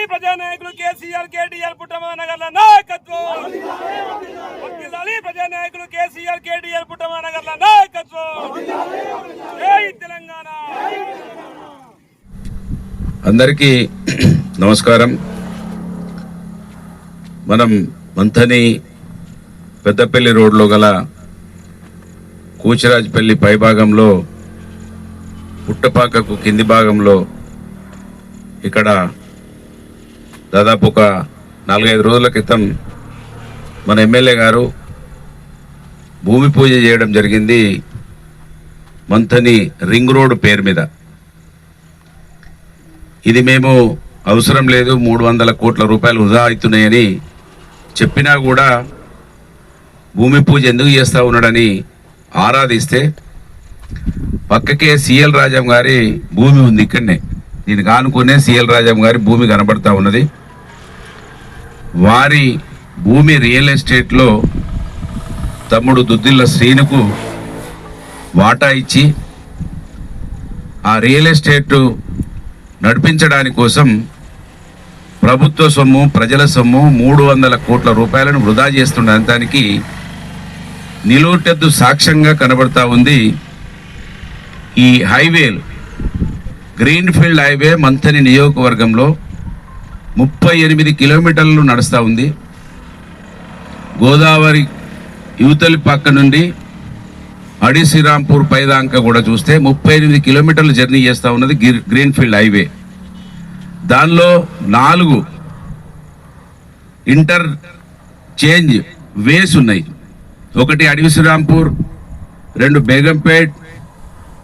వర్ధిల్లాలి ప్రజానాయకులు కేసీఆర్ కేటీఆర్ పుట్టమ నాయకత్వం. వర్ధిల్లాలి ప్రజానాయకులు కేసీఆర్ కేటీఆర్ పుట్టమ నగర్ల నాయకత్వం. జై తెలంగాణ. అందరికీ నమస్కారం. మనం మంథని పెద్దపల్లి రోడ్లో గల కూచిరాజపల్లి పైభాగంలో పుట్టపాకకు కింది భాగంలో ఇక్కడ దాదాపు ఒక నాలుగైదు రోజుల క్రితం మన ఎమ్మెల్యే గారు భూమి పూజ చేయడం జరిగింది మంథని రింగ్ రోడ్ పేరు మీద. ఇది మేము అవసరం లేదు మూడు వందల కోట్ల రూపాయలు వృధా అవుతున్నాయని చెప్పినా కూడా భూమి పూజ ఎందుకు చేస్తా ఉన్నాడని ఆరాధిస్తే పక్కకే సిఎల్ రాజం గారి భూమి ఉంది ఇక్కడనే. దీనికి ఆనుకునే సిఎల్ రాజం గారి భూమి కనబడతా ఉన్నది. వారి భూమి రియల్ ఎస్టేట్లో తమ్ముడు దుద్దిల్ల శ్రీనుకు వాటా ఇచ్చి ఆ రియల్ ఎస్టేట్ నడిపించడాని కోసం ప్రభుత్వ సొమ్ము ప్రజల సొమ్ము మూడు వందల కోట్ల రూపాయలను వృధా చేస్తుండటానికి దానికి సాక్ష్యంగా కనబడతా ఉంది ఈ హైవేలు. గ్రీన్ఫీల్డ్ హైవే మంథని నియోజకవర్గంలో ముప్పై ఎనిమిది కిలోమీటర్లు నడుస్తూ ఉంది. గోదావరి యువతలి పక్క నుండి అడి శ్రీరాంపూర్ కూడా చూస్తే ముప్పై ఎనిమిది కిలోమీటర్లు జర్నీ చేస్తూ ఉన్నది గ్రీన్ఫీల్డ్ గ్రీన్ హైవే. దానిలో నాలుగు ఇంటర్ చేంజ్ వేస్ ఉన్నాయి. ఒకటి అడవి శ్రీరాంపూర్ రెండు బేగంపేట్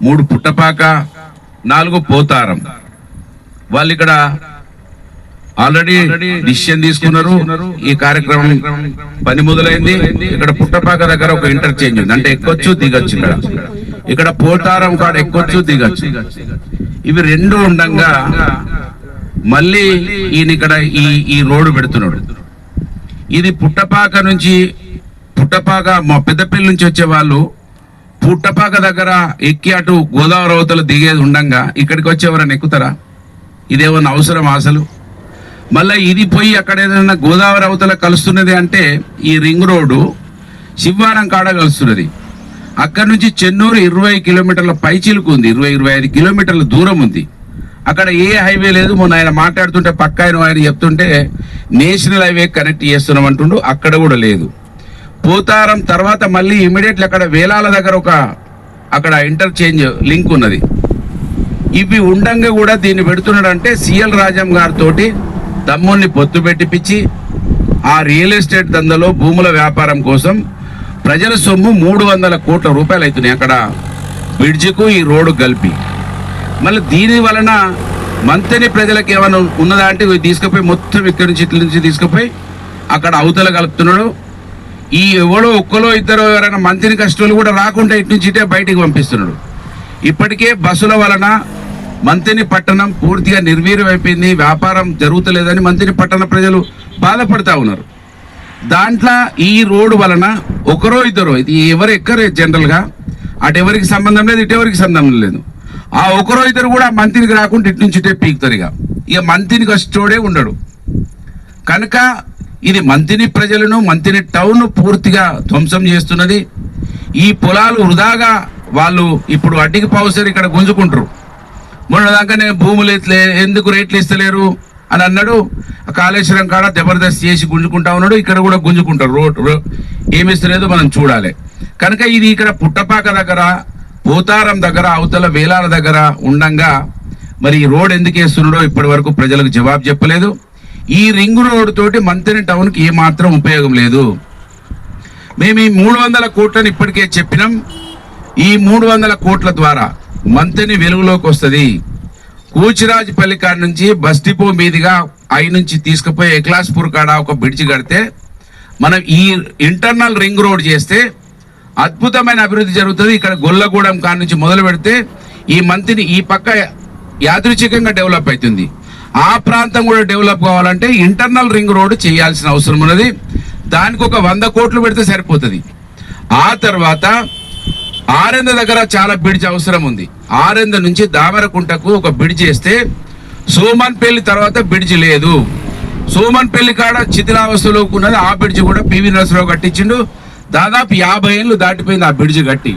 మూడు పుట్టపాక నాలుగు పోతారం. వాళ్ళు ఇక్కడ ఆల్రెడీ డిసిషన్ తీసుకున్నారు. ఈ కార్యక్రమం పని మొదలైంది. ఇక్కడ పుట్టపాక దగ్గర ఒక ఇంటర్చేంజ్ ఉంది. అంటే ఎక్కొచ్చు దిగొచ్చు ఇక్కడ. ఇక్కడ పోతారం కాడ ఎక్కొచ్చు దిగొచ్చు. ఇవి రెండు ఉండంగా మళ్ళీ ఈయన ఇక్కడ ఈ ఈ రోడ్డు పెడుతున్నాడు. ఇది పుట్టపాక నుంచి పుట్టపాక మా పెద్దపల్లి నుంచి వచ్చే వాళ్ళు పుట్టపాక దగ్గర ఎక్కి అటు గోదావరి అవతల దిగేది ఉండంగా ఇక్కడికి వచ్చి ఎవరైనా ఎక్కుతారా? ఇదేమన్నా అవసరం అసలు? మళ్ళీ ఇది పోయి అక్కడ ఏదైనా గోదావరి అవతల కలుస్తున్నది అంటే ఈ రింగ్ రోడ్డు శివారం కాడ కలుస్తున్నది. అక్కడ నుంచి చెన్నూరు ఇరవై కిలోమీటర్ల పైచిలుకు ఉంది. ఇరవై ఇరవై ఐదు కిలోమీటర్ల దూరం ఉంది. అక్కడ ఏ హైవే లేదు. మొన్న ఆయన మాట్లాడుతుంటే పక్క ఆయన ఆయన చెప్తుంటే నేషనల్ హైవే కనెక్ట్ చేస్తున్నాం అంటుండు. అక్కడ కూడా లేదు. పోతారం తర్వాత మళ్ళీ ఇమీడియట్లీ అక్కడ వేలాల దగ్గర ఒక అక్కడ ఇంటర్చేంజ్ లింక్ ఉన్నది. ఇవి ఉండంగా కూడా దీన్ని పెడుతున్నాడంటే సిఎల్ రాజం గారితో తమ్ముడిని పొత్తు పెట్టిపిచ్చి ఆ రియల్ ఎస్టేట్ దందలో భూముల వ్యాపారం కోసం ప్రజల సొమ్ము మూడు వందల కోట్ల రూపాయలు అవుతున్నాయి అక్కడ బ్రిడ్జికు ఈ రోడ్డు కలిపి. మళ్ళీ దీని వలన మంతని ప్రజలకు ఏమైనా ఉన్నదా అంటే ఇవి తీసుకుపోయి మొత్తం ఇక్కడి నుంచి ఇట్ల నుంచి తీసుకుపోయి అక్కడ అవతల కలుపుతున్నాడు. ఈ ఎవడో ఒక్కలో ఇద్దరు ఎవరైనా మంత్రిని కష్టాలు కూడా రాకుండా ఇటు నుంచి ఇటే బయటికి పంపిస్తున్నాడు. ఇప్పటికే బస్సుల వలన మంత్రిని పట్టణం పూర్తిగా నిర్వీర్యం అయిపోయింది వ్యాపారం జరుగుతలేదని మంత్రిని పట్టణ ప్రజలు బాధపడతా ఉన్నారు. దాంట్లో ఈ రోడ్డు వలన ఒకరో ఇద్దరు ఇది ఎవరు ఎక్కరే జనరల్గా అటు ఎవరికి సంబంధం లేదు ఇటు ఎవరికి సంబంధం లేదు. ఆ ఒకరో ఇద్దరు కూడా మంత్రికి రాకుండా ఇటు నుంచి ఇటే పీకుతారు ఇక. ఇక మంత్రికి ఉండడు. కనుక ఇది మంతిని ప్రజలను మంతిని టౌన్ పూర్తిగా ధ్వంసం చేస్తున్నది. ఈ పొలాలు వృధాగా వాళ్ళు ఇప్పుడు అడ్డికి పావుసారి ఇక్కడ గుంజుకుంటారు. మొన్న దాకానే భూములు ఎట్లే ఎందుకు రేట్లు ఇస్తలేరు అని అన్నాడు. ఆ కాళేశ్వరం కాడ జబర్దస్త్ చేసి గుంజుకుంటా ఉన్నాడు. ఇక్కడ కూడా గుంజుకుంటారు. రోడ్ రో- ఏమి ఇస్తలేదో మనం చూడాలి. కనుక ఇది ఇక్కడ పుట్టపాక దగ్గర పోతారం దగ్గర అవతల వేలాల దగ్గర ఉండంగా మరి ఈ రోడ్ ఎందుకు వేస్తున్నాడో ఇప్పటి వరకు ప్రజలకు జవాబు చెప్పలేదు. ఈ రింగ్ రోడ్ తోటి మంతెని టౌన్కి ఏమాత్రం ఉపయోగం లేదు. మేము ఈ మూడు వందల కోట్లను ఇప్పటికే చెప్పినాం. ఈ మూడు వందల కోట్ల ద్వారా మంతెని వెలుగులోకి వస్తుంది. కూచిరాజపల్లి కాడ నుంచి బస్ డిపో మీదుగా ఐ నుంచి తీసుకుపోయి ఎక్లాస్పూర్ కాడ ఒక బ్రిడ్జ్ కడితే మనం ఈ ఇంటర్నల్ రింగ్ రోడ్ చేస్తే అద్భుతమైన అభివృద్ధి జరుగుతుంది. ఇక్కడ గొల్లగూడెం కాడ నుంచి మొదలు పెడితే ఈ మంతిని ఈ పక్క యాదృచ్ఛికంగా డెవలప్ అవుతుంది. ఆ ప్రాంతం కూడా డెవలప్ కావాలంటే ఇంటర్నల్ రింగ్ రోడ్ చేయాల్సిన అవసరం ఉన్నది. దానికి ఒక వంద కోట్లు పెడితే సరిపోతుంది. ఆ తర్వాత ఆరెంద దగ్గర చాలా బ్రిడ్జ్ అవసరం ఉంది. ఆరెంద నుంచి దామరకుంటకు ఒక బ్రిడ్జ్ చేస్తే సోమన్ పెళ్ళి తర్వాత బ్రిడ్జ్ లేదు. సోమన్ పెళ్ళి కాడ చితిలావస్థలో ఉన్నది. ఆ బ్రిడ్జ్ కూడా పివి నరసరావు కట్టించిండు. దాదాపు యాభై ఏళ్ళు దాటిపోయింది ఆ బ్రిడ్జ్ కట్టి.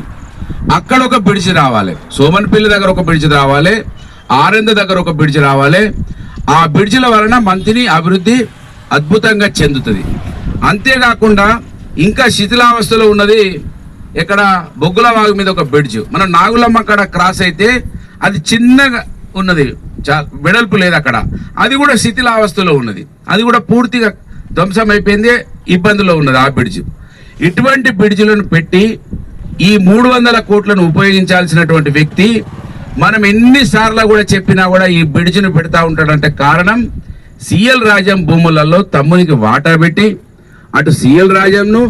అక్కడ ఒక బ్రిడ్జ్ రావాలి. సోమన్ పెళ్ళి దగ్గర ఒక బ్రిడ్జ్ రావాలి. ఆరెంద దగ్గర ఒక బ్రిడ్జ్ రావాలి. ఆ బ్రిడ్జ్ల వలన మంత్రిని అభివృద్ధి అద్భుతంగా చెందుతుంది. అంతేకాకుండా ఇంకా శిథిలావస్థలో ఉన్నది ఇక్కడ బొగ్గుల వాగు మీద ఒక బ్రిడ్జ్. మనం నాగులమ్మ అక్కడ క్రాస్ అయితే అది చిన్నగా ఉన్నది. చా- వెడల్పు లేదు అక్కడ. అది కూడా శిథిలావస్థలో ఉన్నది. అది కూడా పూర్తిగా ధ్వంసం అయిపోయింది ఇబ్బందిలో ఉన్నది ఆ బ్రిడ్జ్. ఇటువంటి బ్రిడ్జ్లను పెట్టి ఈ మూడు వందల కోట్లను ఉపయోగించాల్సినటువంటి వ్యక్తి మనం ఎన్నిసార్లు కూడా చెప్పినా కూడా ఈ బ్రిడ్జ్ను పెడతా ఉంటాడంటే కారణం సిఎల్ రాజం భూములలో తమ్మునికి వాటా పెట్టి అటు సిఎల్ రాజంను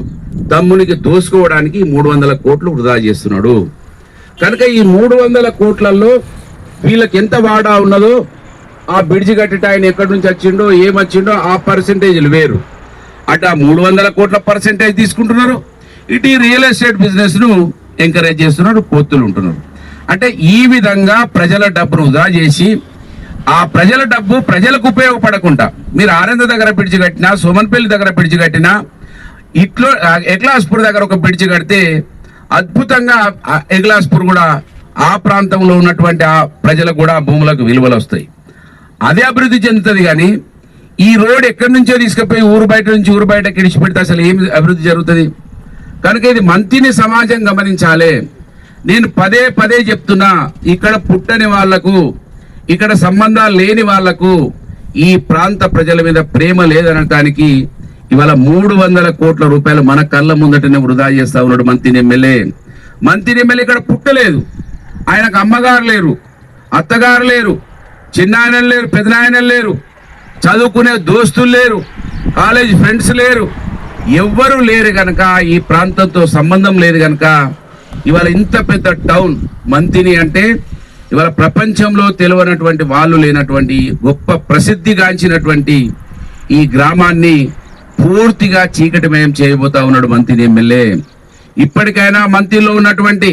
తమ్మునికి దోసుకోవడానికి మూడు వందల కోట్లు వృధా చేస్తున్నాడు. కనుక ఈ మూడు వందల కోట్లలో వీళ్ళకి ఎంత వాడా ఉన్నదో ఆ బ్రిడ్జ్ కట్టిట ఆయన ఎక్కడి నుంచి వచ్చిండో ఏమొచ్చిండో ఆ పర్సంటేజ్లు వేరు. అటు ఆ మూడు వందల కోట్ల పర్సెంటేజ్ తీసుకుంటున్నారు. ఇటు ఈ రియల్ ఎస్టేట్ బిజినెస్ను ఎంకరేజ్ చేస్తున్నారు పొత్తులు ఉంటున్నారు. అంటే ఈ విధంగా ప్రజల డబ్బును వృధా చేసి ఆ ప్రజల డబ్బు ప్రజలకు ఉపయోగపడకుండా మీరు ఆనంద దగ్గర పిడిచి కట్టినా సుమన్పల్లి దగ్గర పిడిచి కట్టినా ఇట్లో ఎగ్లాస్పూర్ దగ్గర ఒక పిడిచి కడితే అద్భుతంగా ఎగ్లాస్పూర్ కూడా ఆ ప్రాంతంలో ఉన్నటువంటి ఆ ప్రజలకు కూడా భూములకు విలువలు వస్తాయి. అదే అభివృద్ధి చెందుతుంది కానీ ఈ రోడ్ ఎక్కడి నుంచో తీసుకుపోయి ఊరు బయట నుంచి ఊరు బయట కిడిచిపెడితే అసలు ఏమి అభివృద్ధి జరుగుతుంది? కనుక ఇది మంత్రిని సమాజం గమనించాలి. నేను పదే పదే చెప్తున్నా ఇక్కడ పుట్టని వాళ్ళకు ఇక్కడ సంబంధాలు లేని వాళ్ళకు ఈ ప్రాంత ప్రజల మీద ప్రేమ లేదనటానికి ఇవాళ మూడు వందల కోట్ల రూపాయలు మన కళ్ళ ముందటనే వృధా చేస్తా ఉన్నాడు మంత్రి ఎమ్మెల్యే. మంత్రి ఎమ్మెల్యే ఇక్కడ పుట్టలేదు. ఆయనకు అమ్మగారు లేరు అత్తగారు లేరు చిన్నాయనలు లేరు పెదనాయనలు లేరు చదువుకునే దోస్తులు లేరు కాలేజ్ ఫ్రెండ్స్ లేరు ఎవ్వరూ లేరు గనక ఈ ప్రాంతంతో సంబంధం లేదు గనక ఇవాళ ఇంత పెద్ద టౌన్ మంతిని అంటే ఇవాళ ప్రపంచంలో తెలియనటువంటి వాళ్ళు లేనటువంటి గొప్ప ప్రసిద్ధిగాంచినటువంటి ఈ గ్రామాన్ని పూర్తిగా చీకటిమయం చేయబోతా ఉన్నాడు మంత్రి ఎమ్మెల్యే. ఇప్పటికైనా మంత్రిలో ఉన్నటువంటి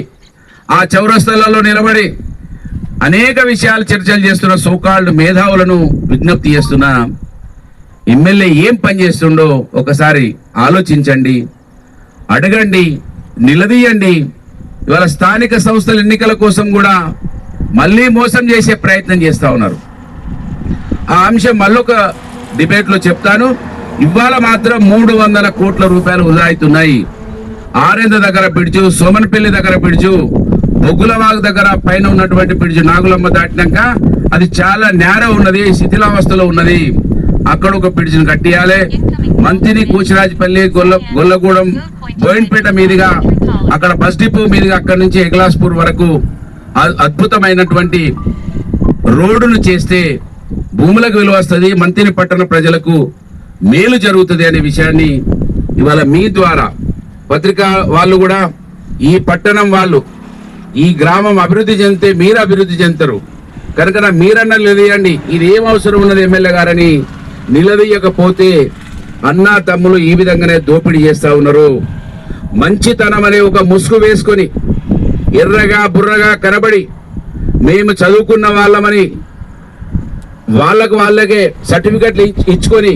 ఆ చౌరస్తలలో నిలబడి అనేక విషయాలు చర్చలు చేస్తున్న సోకాళ్ళు మేధావులను విజ్ఞప్తి చేస్తున్న ఎమ్మెల్యే ఏం పని చేస్తుండో ఒకసారి ఆలోచించండి అడగండి నిలదీయండి. ఇవాళ స్థానిక సంస్థల ఎన్నికల కోసం కూడా మళ్ళీ మోసం చేసే ప్రయత్నం చేస్తా ఉన్నారు. ఆ అంశం మళ్ళొక డిబేట్లో చెప్తాను. ఇవాళ మాత్రం మూడు వందల కోట్ల రూపాయలు ఉదాయితున్నాయి. అవుతున్నాయి ఆరేంద దగ్గర పిడిచు సోమన్పల్లి దగ్గర పిడిచు బొగ్గులవాగు దగ్గర పైన ఉన్నటువంటి పిడిచు నాగులమ్మ దాటినాక అది చాలా నేర ఉన్నది శిథిలావస్థలో ఉన్నది. అక్కడ ఒక పిడిచిని కట్టియాలి. మంతిని కూచిరాజపల్లి గొల్ల గొల్లగూడెం బోయిన్పేట మీదుగా అక్కడ బస్ డిపో మీదుగా అక్కడ నుంచి ఎగ్లాస్పూర్ వరకు అద్భుతమైనటువంటి రోడ్డును చేస్తే భూములకు విలువ వస్తుంది మంతిని పట్టణ ప్రజలకు మేలు జరుగుతుంది అనే విషయాన్ని ఇవాళ మీ ద్వారా పత్రికా వాళ్ళు కూడా ఈ పట్టణం వాళ్ళు ఈ గ్రామం అభివృద్ధి చెందితే మీరు అభివృద్ధి చెందుతారు. కనుక మీరన్న నిలదీయండి. ఇది ఏం అవసరం ఉన్నది ఎమ్మెల్యే గారని నిలదీయకపోతే అన్నా తమ్ములు ఈ విధంగానే దోపిడీ చేస్తూ ఉన్నారు. మంచితనం అనే ఒక ముసుగు వేసుకొని ఎర్రగా బుర్రగా కనబడి మేము చదువుకున్న వాళ్ళమని వాళ్ళకు వాళ్ళకే సర్టిఫికెట్లు ఇచ్చుకొని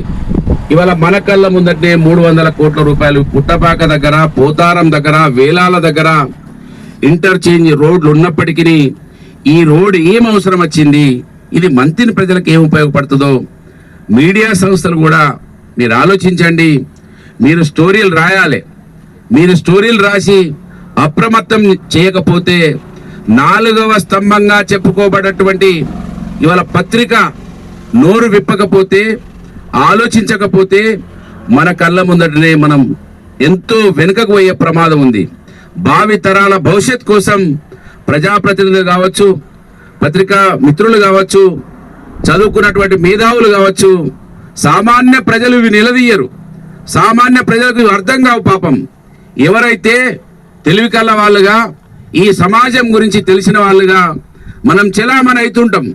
ఇవాళ మన కళ్ళ ముందంటే మూడు వందల కోట్ల రూపాయలు పుట్టపాక దగ్గర పోతారం దగ్గర వేలాల దగ్గర ఇంటర్చేంజ్ రోడ్లు ఉన్నప్పటికీ ఈ రోడ్ ఏం అవసరం వచ్చింది? ఇది మంత్రిని ప్రజలకు ఏం ఉపయోగపడుతుందో మీడియా సంస్థలు కూడా మీరు ఆలోచించండి. మీరు స్టోరీలు రాయాలి. మీరు స్టోరీలు రాసి అప్రమత్తం చేయకపోతే నాలుగవ స్తంభంగా చెప్పుకోబడేటువంటి ఇవాళ పత్రిక నోరు విప్పకపోతే ఆలోచించకపోతే మన కళ్ళ ముందటనే మనం ఎంతో వెనుకకు పోయే ప్రమాదం ఉంది. భావి తరాల భవిష్యత్ కోసం ప్రజాప్రతినిధులు కావచ్చు పత్రికా మిత్రులు కావచ్చు చదువుకున్నటువంటి మేధావులు కావచ్చు సామాన్య ప్రజలు ఇవి నిలదీయరు. సామాన్య ప్రజలకు అర్థం కావు పాపం. ఎవరైతే తెలివి కళ్ళ వాళ్ళుగా ఈ సమాజం గురించి తెలిసిన వాళ్ళుగా మనం చెలామణ అవుతుంటాం.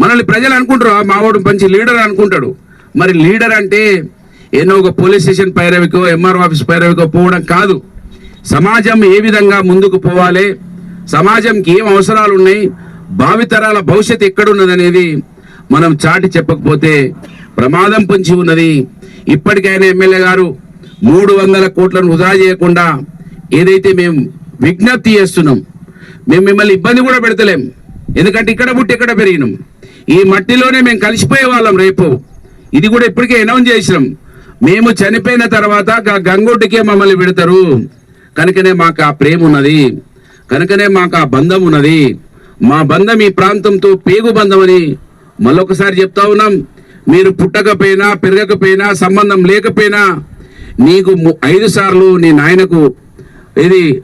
మనల్ని ప్రజలు అనుకుంటారు మావాడు మంచి లీడర్ అనుకుంటాడు. మరి లీడర్ అంటే ఎన్నో ఒక పోలీస్ స్టేషన్ పైరవికో ఎంఆర్ ఆఫీస్ పైరవికో పోవడం కాదు. సమాజం ఏ విధంగా ముందుకు పోవాలి? సమాజంకి ఏం అవసరాలు ఉన్నాయి భావితరాల భవిష్యత్తు ఎక్కడున్నదనేది మనం చాటి చెప్పకపోతే ప్రమాదం పొంచి ఉన్నది. ఇప్పటికైనా ఎమ్మెల్యే గారు మూడు వందల కోట్లను వృధా చేయకుండా ఏదైతే మేము విజ్ఞప్తి చేస్తున్నాం మేము మిమ్మల్ని ఇబ్బంది కూడా పెడతలేం. ఎందుకంటే ఇక్కడ పుట్టి ఇక్కడ పెరిగినాం. ఈ మట్టిలోనే మేము కలిసిపోయే వాళ్ళం రేపు. ఇది కూడా ఇప్పటికే అనౌన్స్ చేసినాం. మేము చనిపోయిన తర్వాత గంగొడ్డుకే మమ్మల్ని పెడతారు. కనుకనే మాకు ఆ ప్రేమ ఉన్నది. కనుకనే మాకు ఆ బంధం ఉన్నది. మా బంధం ఈ ప్రాంతంతో పేగు బంధం అని మళ్ళొకసారి చెప్తా ఉన్నాం. మీరు పుట్టకపోయినా పెరగకపోయినా సంబంధం లేకపోయినా నీకు ము- ఐదు సార్లు నీ నాయనకు ఇది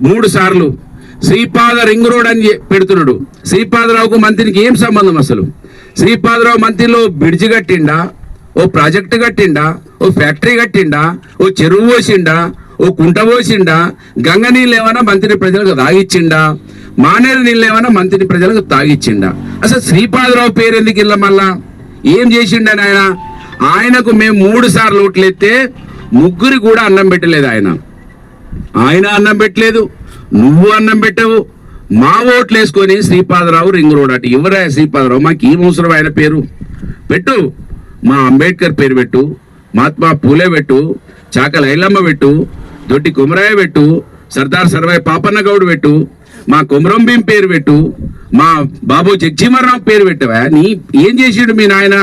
మూడు సార్లు. శ్రీపాద రింగ్ రోడ్ అని పెడుతున్నాడు. శ్రీపాదరావుకు మంత్రికి ఏం సంబంధం అసలు? శ్రీపాదరావు మంత్రిలో బ్రిడ్జి కట్టిండా? ఓ ప్రాజెక్టు కట్టిండా? ఓ ఫ్యాక్టరీ కట్టిండా? ఓ చెరువు పోసిండా? ఓ కుంట పోసిండా? గంగ నీళ్ళు ఏమైనా మంత్రి ప్రజలకు తాగిచ్చిండా? మానేరు నీళ్ళు ఏమైనా మంత్రి ప్రజలకు తాగిచ్చిండా? అసలు శ్రీపాదరావు పేరు ఎందుకు ఇళ్ళ మళ్ళా? ఏం చేసిండని ఆయన ఆయనకు మేము మూడు సార్లు ఓట్లెత్తే ముగ్గురు కూడా అన్నం పెట్టలేదు ఆయన. ఆయన అన్నం పెట్టలేదు నువ్వు అన్నం పెట్టవు. మా ఓట్లు వేసుకొని శ్రీపాదరావు రింగ్ రోడ్ అటు ఎవరా శ్రీపాదరావు? మాకు ఏం అవసరం ఆయన పేరు? పెట్టు. మా అంబేద్కర్ పేరు పెట్టు మహాత్మా పూలే పెట్టు చాక లైలమ్మ పెట్టు దొడ్డి కుమరాయ పెట్టు సర్దార్ సర్వాయి పాపన్న గౌడ్ పెట్టు మా కుమరం భీం పేరు పెట్టు మా బాబు జగ్జీమర్రావు పేరు పెట్టవా? నీ ఏం చేసిండు మీ నాయన?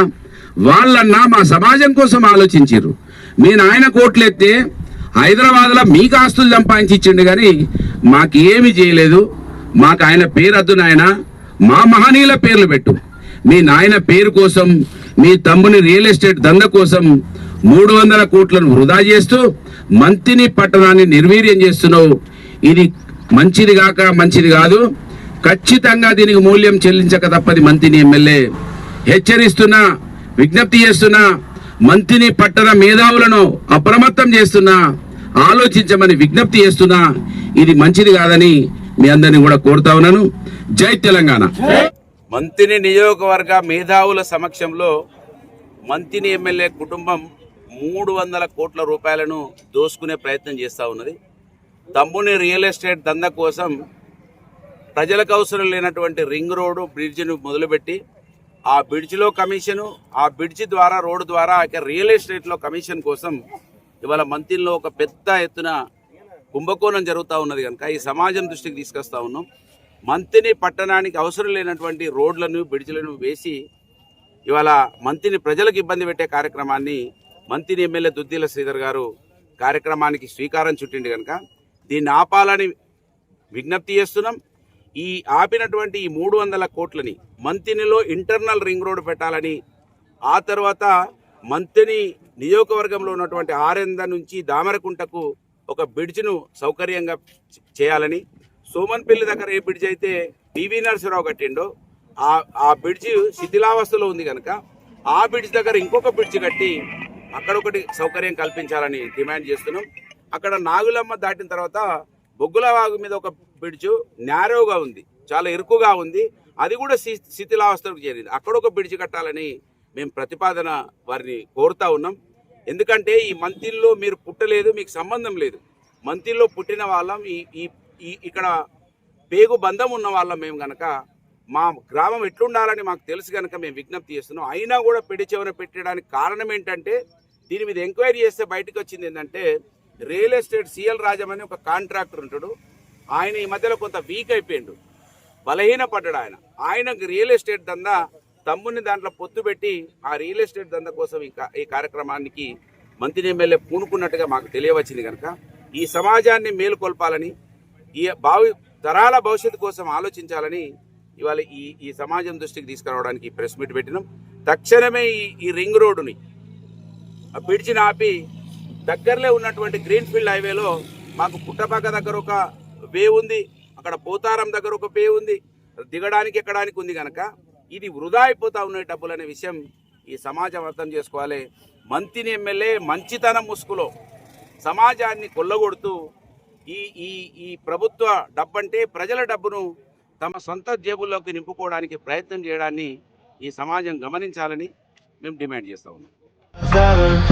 వాళ్ళన్నా మా సమాజం కోసం ఆలోచించారు మీ నాయన కోట్లెత్తే హైదరాబాద్లో మీకు ఆస్తులు సంపాదించి ఇచ్చిండు కానీ మాకేమి చేయలేదు. మాకు ఆయన పేరు వద్దు నాయన. మా మహనీయుల పేర్లు పెట్టు. మీ నాయన పేరు కోసం మీ తమ్ముని రియల్ ఎస్టేట్ దంద కోసం మూడు వందల కోట్లను వృధా చేస్తూ మంతిని పట్టణాన్ని నిర్వీర్యం చేస్తున్నావు. ఇది మంచిది కాక మంచిది కాదు. ఖచ్చితంగా దీనికి మూల్యం చెల్లించక తప్పది మంతిని ఎమ్మెల్యే. హెచ్చరిస్తున్నా విజ్ఞప్తి చేస్తున్నా మంత్రిని పట్టణ మేధావులను అప్రమత్తం చేస్తున్నా ఆలోచించమని విజ్ఞప్తి చేస్తున్నా ఇది మంచిది కాదని మీ అందరిని కూడా కోరుతా ఉన్నాను. జై తెలంగాణ. మంత్రిని నియోజకవర్గ మేధావుల సమక్షంలో మంత్రిని ఎమ్మెల్యే కుటుంబం మూడు వందల కోట్ల రూపాయలను దోసుకునే ప్రయత్నం చేస్తూ ఉన్నది. తమ్ముని రియల్ ఎస్టేట్ దంద కోసం ప్రజలకు అవసరం లేనటువంటి రింగ్ రోడ్డు బ్రిడ్జిను మొదలుపెట్టి ఆ బ్రిడ్జిలో కమిషను ఆ బ్రిడ్జి ద్వారా రోడ్డు ద్వారా ఇక రియల్ ఎస్టేట్లో కమిషన్ కోసం ఇవాళ మంత్రిలో ఒక పెద్ద ఎత్తున కుంభకోణం జరుగుతూ ఉన్నది కనుక ఈ సమాజం దృష్టికి తీసుకొస్తా ఉన్నాం. మంత్రిని పట్టణానికి అవసరం లేనటువంటి రోడ్లను బ్రిడ్జ్లను వేసి ఇవాళ మంత్రిని ప్రజలకు ఇబ్బంది పెట్టే కార్యక్రమాన్ని మంత్రిని ఎమ్మెల్యే దుద్దిల శ్రీధర్ గారు కార్యక్రమానికి శ్రీకారం చుట్టిండు కనుక దీన్ని ఆపాలని విజ్ఞప్తి చేస్తున్నాం. ఈ ఆపినటువంటి ఈ మూడు వందల కోట్లని మంతినిలో ఇంటర్నల్ రింగ్ రోడ్ పెట్టాలని ఆ తర్వాత మంతిని నియోజకవర్గంలో ఉన్నటువంటి ఆరెంద నుంచి దామరకుంటకు ఒక బ్రిడ్జ్ను సౌకర్యంగా చేయాలని సోమన్పల్లి దగ్గర ఏ బ్రిడ్జ్ అయితే పివి నరసింహరావు కట్టిండో ఆ ఆ బ్రిడ్జ్ శిథిలావస్థలో ఉంది కనుక ఆ బ్రిడ్జ్ దగ్గర ఇంకొక బ్రిడ్జ్ కట్టి అక్కడ ఒకటి సౌకర్యం కల్పించాలని డిమాండ్ చేస్తున్నాం. అక్కడ నాగులమ్మ దాటిన తర్వాత బొగ్గులవాగు మీద ఒక బ్రిడ్జ్ నేరోగా ఉంది. చాలా ఇరుకుగా ఉంది. అది కూడా శిథిలావస్థకు చేరింది. అక్కడ ఒక బ్రిడ్జ్ కట్టాలని మేము ప్రతిపాదన వారిని కోరుతా ఉన్నాం. ఎందుకంటే ఈ మంత్రిలో మీరు పుట్టలేదు మీకు సంబంధం లేదు. మంత్రిలో పుట్టిన వాళ్ళం ఈ ఈ ఈ- ఇక్కడ పేగు బంధం ఉన్న వాళ్ళం మేము గనక మా గ్రామం ఎట్లుండాలని మాకు తెలుసు కనుక మేము విజ్ఞప్తి చేస్తున్నాం. అయినా కూడా పెడి చివర పెట్టడానికి కారణం ఏంటంటే దీని మీద ఎంక్వైరీ చేస్తే బయటకు వచ్చింది ఏంటంటే రియల్ ఎస్టేట్ సిఎల్ రాజం అని ఒక కాంట్రాక్టర్ ఉంటాడు. ఆయన ఈ మధ్యలో కొంత వీక్ అయిపోయిండు. బలహీన పడ్డాడు ఆయన. ఆయనకు రియల్ ఎస్టేట్ దందా తమ్ముని దాంట్లో పొత్తు పెట్టి ఆ రియల్ ఎస్టేట్ దందా కోసం ఈ ఈ కార్యక్రమానికి మంత్రి ఎమ్మెల్యే పూనుకున్నట్టుగా మాకు తెలియవచ్చింది కనుక ఈ సమాజాన్ని మేలుకొల్పాలని ఈ భావి తరాల భవిష్యత్తు కోసం ఆలోచించాలని ఇవాళ ఈ ఈ సమాజం దృష్టికి తీసుకురావడానికి ప్రెస్ మీట్ పెట్టినాం. తక్షణమే ఈ ఈ రింగ్ రోడ్డుని పిడిచినాపి దగ్గరలో ఉన్నటువంటి గ్రీన్ ఫీల్డ్ హైవేలో మాకు పుట్టపాక దగ్గర ఒక వే ఉంది అక్కడ పోతారం దగ్గర ఒక వే ఉంది దిగడానికి ఎక్కడానికి ఉంది కనుక ఇది వృధా అయిపోతా ఉన్నాయి డబ్బులు అనే విషయం ఈ సమాజం అర్థం చేసుకోవాలి. మంత్రిని ఎమ్మెల్యే మంచితనం ముసుగులో సమాజాన్ని కొల్లగొడుతూ ఈ ఈ ఈ ప్రభుత్వ డబ్బంటే ప్రజల డబ్బును తమ సొంత జేబుల్లోకి నింపుకోవడానికి ప్రయత్నం చేయడాన్ని ఈ సమాజం గమనించాలని మేము డిమాండ్ చేస్తూ ఉన్నాం.